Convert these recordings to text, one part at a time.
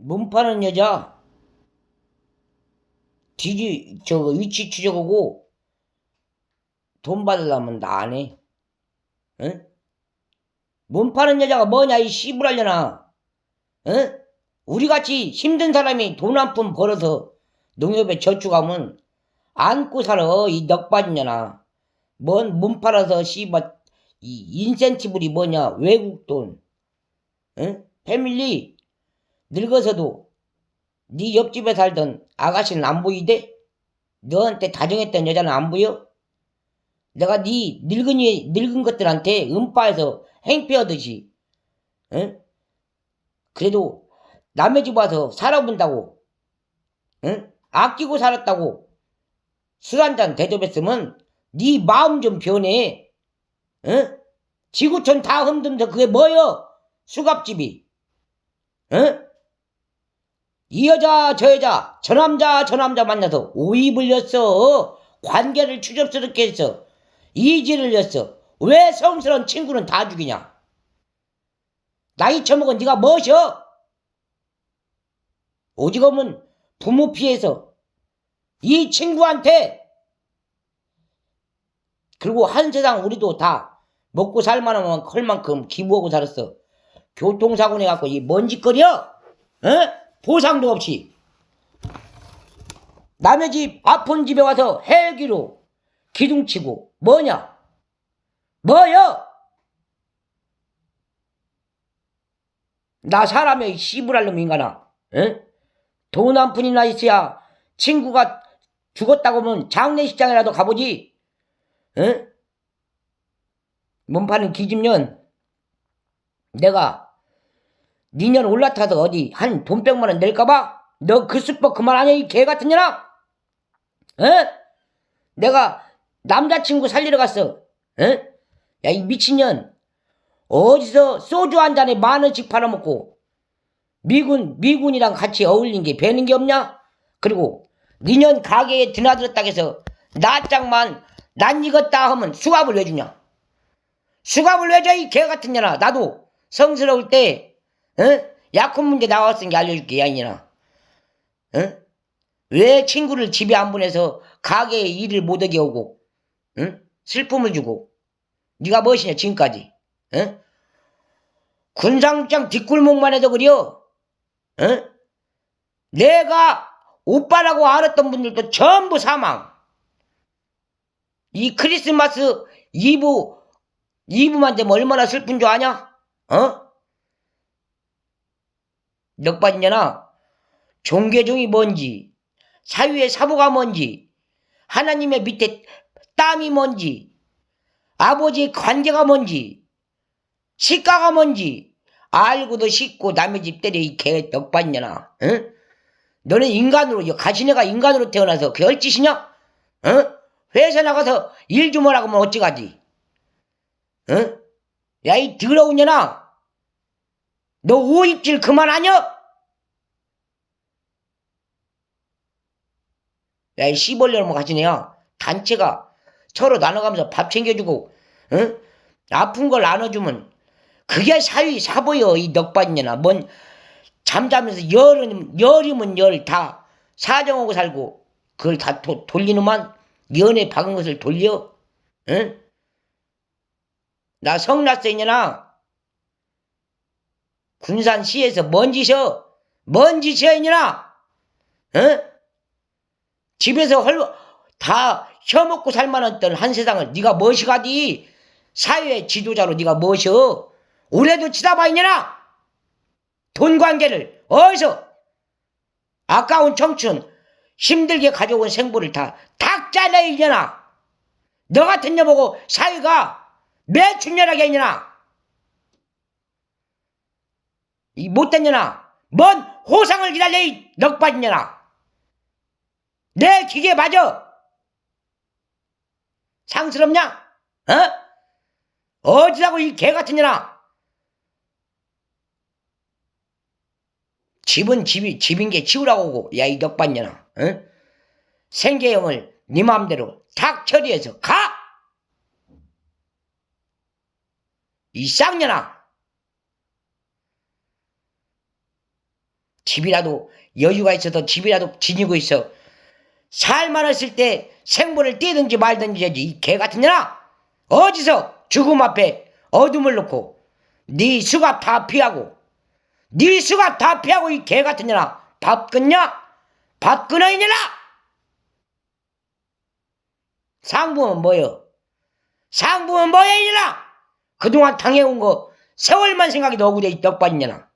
몸 파는 여자 뒤지 저 위치 추적하고 돈 받으려면 나 안 해. 응? 몸 파는 여자가 뭐냐 이 씨부랄려나. 응? 우리같이 힘든 사람이 돈 한 푼 벌어서 농협에 저축하면 안고 살아 이 넉받이냐나. 뭔몸 팔아서 씨발 이 인센티브리 뭐냐 외국 돈. 응? 패밀리 늙어서도 네 옆집에 살던 아가씨는 안 보이대? 너한테 다정했던 여자는 안 보여? 내가 네 늙은이 늙은 것들한테 음파해서 행패하듯이 응? 그래도 남의 집 와서 살아본다고 응? 아끼고 살았다고 술 한 잔 대접했으면 네 마음 좀 변해 응? 지구촌 다 흔들면서 그게 뭐여 수갑집이 응? 이 여자 저 여자 저 남자 저 남자 만나서 오이 불렸어. 관계를 추접스럽게 했어 이지를 렸어. 왜 성스러운 친구는 다 죽이냐? 나이 처먹은 네가 뭐셔? 오직업은 부모 피해서 이 친구한테 그리고 한 세상 우리도 다 먹고 살만하면 클 만큼 기부하고 살았어. 교통사고 내갖고 이 먼지거려 어? 보상도 없이 남의 집 아픈 집에 와서 헬기로 기둥치고 뭐냐 뭐여 나 사람의 씨부랄 놈 인간아 응? 돈 한 푼이나 있어야 친구가 죽었다고 하면 장례식장이라도 가보지 응? 몸 파는 기집년 내가 니년 올라타서 어디 한 돈백만 원 낼까봐? 너 그 수법 그만 하냐 이 개 같은 년아? 어? 내가 남자친구 살리러 갔어. 어? 야이 미친년. 어디서 소주 한 잔에 만 원씩 팔아먹고 미군 미군이랑 같이 어울린 게 배는 게 없냐? 그리고 니년 가게에 드나들었다 해서 나짱만 난 익었다 하면 수갑을 왜 주냐? 수갑을 왜 줘 이 개 같은 년아? 나도 성스러울 때 어? 약혼 문제 나왔으니까 알려줄게 야 이년아 어? 왜 친구를 집에 안 보내서 가게에 일을 못하게 오고 응? 슬픔을 주고 네가 무엇이냐 지금까지 어? 군상장 뒷골목만 해도 그려 어? 내가 오빠라고 알았던 분들도 전부 사망 이 크리스마스 이브 이브만 되면 얼마나 슬픈 줄 아냐? 어? 넉받이냐나 종교종이 뭔지 사유의 사보가 뭔지 하나님의 밑에 땀이 뭔지 아버지의 관계가 뭔지 시가가 뭔지 알고도 씻고 남의 집 때려 이개 넉받이냐나 응? 너는 인간으로 가시네가 인간으로 태어나서 그 얼짓이냐? 응? 회사 나가서 일 좀 하라고 하면 어찌가지? 응? 야이 더러운 년아 너 오입질 그만하냐? 야, 이 씨벌려놓은 가지네요. 단체가 서로 나눠가면서 밥 챙겨주고, 응? 아픈 걸 나눠주면, 그게 사위 사보여, 이 넉받이냐. 뭔, 잠자면서 열은, 열이면 열 다 사정하고 살고, 그걸 다 도, 돌리는만, 연애 박은 것을 돌려? 응? 나 성났어, 이년아. 군산시에서 뭔 짓이여? 뭔 이년아? 응? 집에서 헐, 다 혀먹고 살만했던 한 세상을 네가 무엇이 가디? 사회 지도자로 네가 무엇이여? 올해도 치다봐 있냐나? 돈 관계를 어디서? 아까운 청춘 힘들게 가져온 생부를 다 탁자내 있냐나? 너 같은 녀 보고 사회가 매춘년하게 있냐나? 이 못된 년아 뭔 호상을 기다려 이 넉받은 년아 내 기계 맞아 상스럽냐? 어? 어디라고 이 개 같은 년아 집은 집이 집인 게 치우라고 오고 야 이 넉받은 년아 어? 생계형을 네 마음대로 탁 처리해서 가! 이 쌍년아 집이라도 여유가 있어서 집이라도 지니고 있어. 살만 했을 때 생물을 떼든지 말든지 해야지 이 개 같은 년아 어디서 죽음 앞에 어둠을 놓고 네 수갑 다 피하고 네 수갑 다 피하고 이 개 같은 년아 밥 끊냐? 밥 끊어 이년아 상부는 뭐여? 상부는 뭐야 이년아 그동안 당해온 거 세월만 생각해도 억울해 이 떡반년아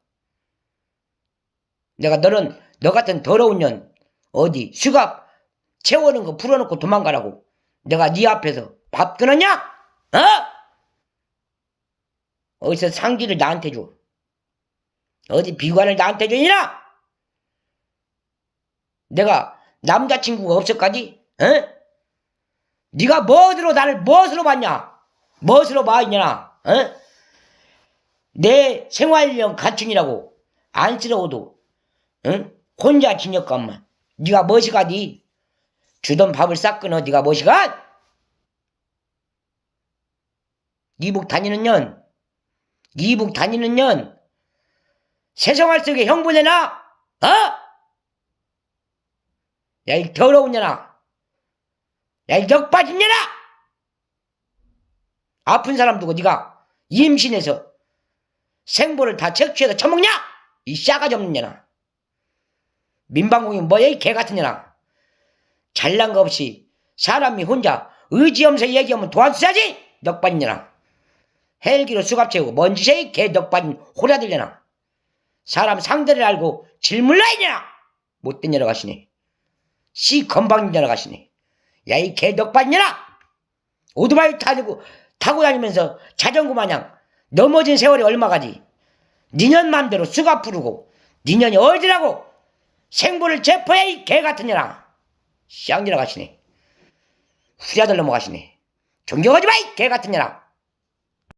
내가 너는 너 같은 더러운 년 어디 수갑 채워놓은 거 풀어놓고 도망가라고 내가 네 앞에서 밥 끊었냐? 어? 어디서 상기를 나한테 줘? 어디 비관을 나한테 주니나? 내가 남자친구가 없었까지? 어? 네가 무엇으로 나를 무엇으로 봤냐? 무엇으로 봐 있냐? 어? 내 생활용 갖춘이라고 안쓰러워도 응? 혼자 지녔건만 네가 무엇이가니? 주던 밥을 싹 끊어 네가 무엇이가? 이북 다니는 년 이북 다니는 년 세상할 속에 형부내나? 어? 야 이 더러운 년아 야이 넉빠진 년아 아픈 사람 두고 네가 임신해서 생보를 다 채취해서 처먹냐? 이 싸가지 없는 년아 민방공이 뭐야 이 개같은 년아. 잘난 거 없이 사람이 혼자 의지하면서 얘기하면 넉빠진 년아. 헬기로 수갑 채우고 이개 넉빠진 호라들려나 사람 상대를 알고 질문라 이년아. 못된 년아 가시네. 씨 건방진 년아 가시네. 야이 개 넉빠진 년아. 오토바이 타고 타고 다니면서 자전거 마냥 넘어진 세월이 얼마 가지. 니년 맘대로 수갑 부르고 니년이 어디라고 생부를 체포해 이 개 같은 년아 쌍년아 가시네 후자들 넘어가시네 존경하지 마 이 개 같은 년아